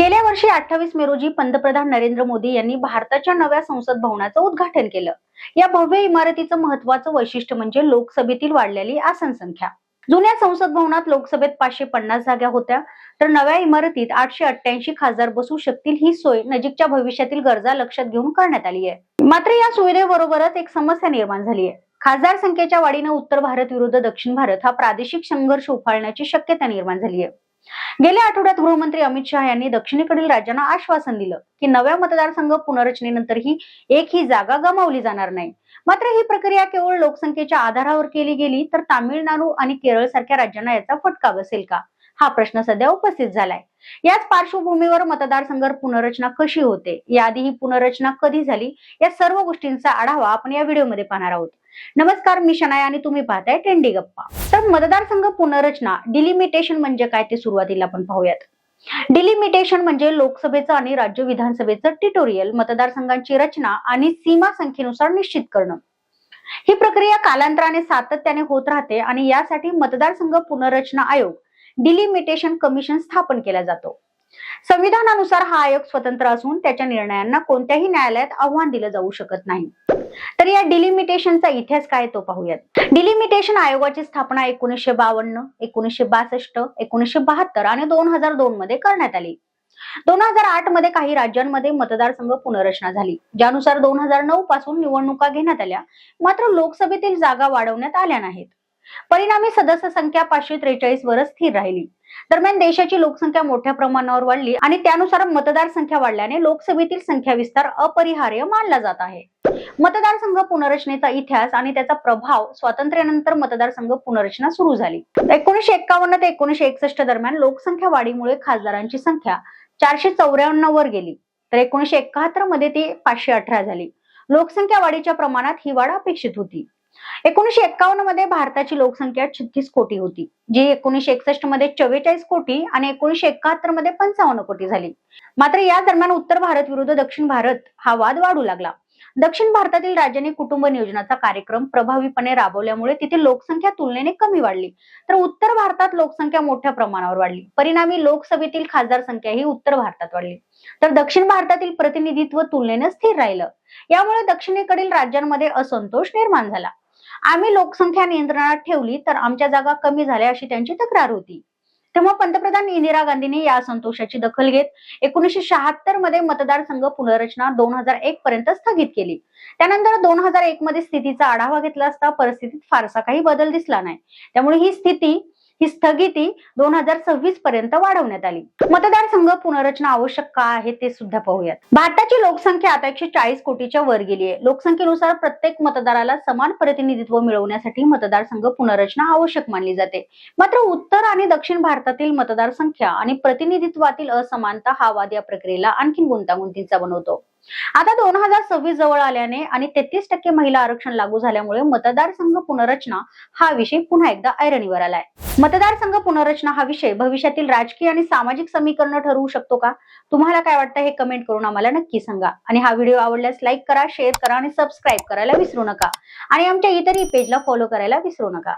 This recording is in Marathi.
गेल्या वर्षी अठ्ठावीस मे रोजी पंतप्रधान नरेंद्र मोदी यांनी भारताच्या नव्या संसद भवनाचं उद्घाटन केलं. या भव्य इमारतीचं महत्वाचं वैशिष्ट्य म्हणजे लोकसभेतील वाढलेली आसन संख्या. जुन्या संसद भवनात लोकसभेत पाचशे पन्नास जागा होत्या तर नव्या इमारतीत आठशे अठ्ठ्याऐंशी खासदार बसू शकतील ही सोय नजीकच्या भविष्यातील गरजा लक्षात घेऊन करण्यात आली आहे. मात्र या सुविधेबरोबरच एक समस्या निर्माण झाली आहे. खासदार संख्येच्या वाढीनं उत्तर भारत विरुद्ध दक्षिण भारत हा प्रादेशिक संघर्ष उफाळण्याची शक्यता निर्माण झाली आहे. गेल्या आठवड्यात गृहमंत्री अमित शहा यांनी दक्षिणेकडील राज्यांना आश्वासन दिलं की नव्या मतदारसंघ पुनर्रचनेनंतरही एकही जागा गमावली जाणार नाही. मात्र ही प्रक्रिया केवळ लोकसंख्येच्या आधारावर केली गेली तर तामिळनाडू आणि केरळ सारख्या राज्यांना याचा फटका बसेल का? हा प्रश्न सध्या उपस्थित झालाय. याच पार्श्वभूमीवर मतदारसंघ पुनर्रचना कशी होते? याआधी ही पुनर्रचना कधी झाली? या सर्व गोष्टींचा आढावा आपण या व्हिडिओमध्ये पाहणार आहोत. नमस्कार मी शनाय आणि तुम्ही पाहताय टेंडी गप्पा. तर मतदारसंघ पुनर्रचना डिलिमिटेशन म्हणजे काय ते सुरुवातीला आपण पाहूयात. डिलिमिटेशन म्हणजे लोकसभेचं आणि राज्य विधानसभेचं टिटोरियल मतदारसंघांची रचना आणि सीमा संख्येनुसार निश्चित करणं. ही प्रक्रिया कालांतराने सातत्याने होत राहते आणि यासाठी मतदारसंघ पुनर्रचना आयोग डिलिमिटेशन कमिशन स्थापन केला जातो. संविधानानुसार हा आयोग स्वतंत्र असून त्याच्या निर्णयांना कोणत्याही न्यायालयात आव्हान दिलं जाऊ शकत नाही. तर या डिलिमिटेशनचा इतिहास काय तो पाहूयात. डिलिमिटेशन आयोगाची स्थापना एकोणीसशे बावन्न एकोणीसशे बासष्ट एकोणीसशे बहात्तर आणि दोन हजार दोन मध्ये करण्यात आली. दोन हजार आठमध्ये काही राज्यांमध्ये मतदारसंघ पुनर्रचना झाली ज्यानुसार दोन हजार नऊ पासून निवडणुका घेण्यात आल्या मात्र लोकसभेतील जागा वाढवण्यात आल्या नाहीत. परिणामी सदस्य संख्या पाचशे त्रेचाळीस वर स्थिर राहिली. दरम्यान देशाची लोकसंख्या मोठ्या प्रमाणावर वाढली आणि त्यानुसार मतदार संख्या वाढल्याने लोकसभेतील संख्या विस्तार अपरिहार्य मानला जात आहे. मतदारसंघ पुनर्रचनेचा इतिहास आणि त्याचा प्रभाव स्वातंत्र्यानंतर मतदारसंघ पुनर्रचना सुरू झाली. एकोणीशे एक्कावन्न ते एकोणीशे एकसष्ट दरम्यान लोकसंख्या वाढीमुळे खासदारांची संख्या चारशे चौऱ्याण्णव वर गेली. तर एकोणीशे एकाहत्तरमध्ये ती पाचशे अठरा झाली. लोकसंख्या वाढीच्या प्रमाणात ही वाढ अपेक्षित होती. एकोणीशे एक्कावन्नमध्ये भारताची लोकसंख्या छत्तीस कोटी होती जी एकोणीशे एकसष्टमध्ये चव्वेचाळीस कोटी आणि एकोणीशे एकाहत्तरमध्ये पंचावन्न कोटी झाली. मात्र या दरम्यान उत्तर भारत विरुद्ध दक्षिण भारत हा वाद वाढू लागला. दक्षिण भारतातील राज्यांनी कुटुंब नियोजनाचा कार्यक्रम प्रभावीपणे राबवल्यामुळे तिथे लोकसंख्या तुलनेने कमी वाढली. तर उत्तर भारतात लोकसंख्या मोठ्या प्रमाणावर वाढली. परिणामी लोकसभेतील खासदार संख्या ही उत्तर भारतात वाढली. तर दक्षिण भारतातील प्रतिनिधित्व तुलनेने स्थिर राहिलं. यामुळे दक्षिणेकडील राज्यांमध्ये असंतोष निर्माण झाला. आम्ही लोकसंख्या नियंत्रणात ठेवली तर आमच्या जागा कमी झाल्या अशी त्यांची तक्रार होती. तेव्हा पंतप्रधान इंदिरा गांधींनी या असंतोषाची दखल घेत एकोणीसशे शहात्तरमध्ये मतदारसंघ पुनर्रचना दोन हजार एक पर्यंत स्थगित केली. त्यानंतर दोन हजार एक मध्ये स्थितीचा आढावा घेतला असता परिस्थितीत फारसा काही बदल दिसला नाही. त्यामुळे ही स्थिती ही स्थगिती दोन हजार सव्वीस पर्यंत वाढवण्यात आली. मतदारसंघ पुनर्रचना आवश्यक का आहे ते सुद्धा पाहूयात. भारताची लोकसंख्या आता एकशे चाळीस कोटीच्या वर गेली आहे. लोकसंख्येनुसार प्रत्येक मतदाराला समान प्रतिनिधित्व मिळवण्यासाठी मतदारसंघ पुनर्रचना आवश्यक मानली जाते. मात्र उत्तर आणि दक्षिण भारतातील मतदारसंख्या आणि प्रतिनिधित्वातील असमानता हा वाद या प्रक्रियेला आणखी गुंतागुंतीचा बनवतो. आता दोन हजार सव्वीस जवळ आल्याने आणि तेहतीस टक्के महिला आरक्षण लागू झाल्यामुळे मतदारसंघ पुनर्रचना हा विषय पुन्हा एकदा ऐरणीवर आलाय. मतदारसंघ पुनर्रचना हा विषय भविष्यातील राजकीय आणि सामाजिक समीकरण ठरवू शकतो का? तुम्हाला काय वाटतं हे कमेंट करून आम्हाला नक्की सांगा. आणि हा व्हिडिओ आवडल्यास लाईक करा शेअर करा आणि सबस्क्राईब करायला विसरू नका. आणि आमच्या इतरही पेजला फॉलो करायला विसरू नका.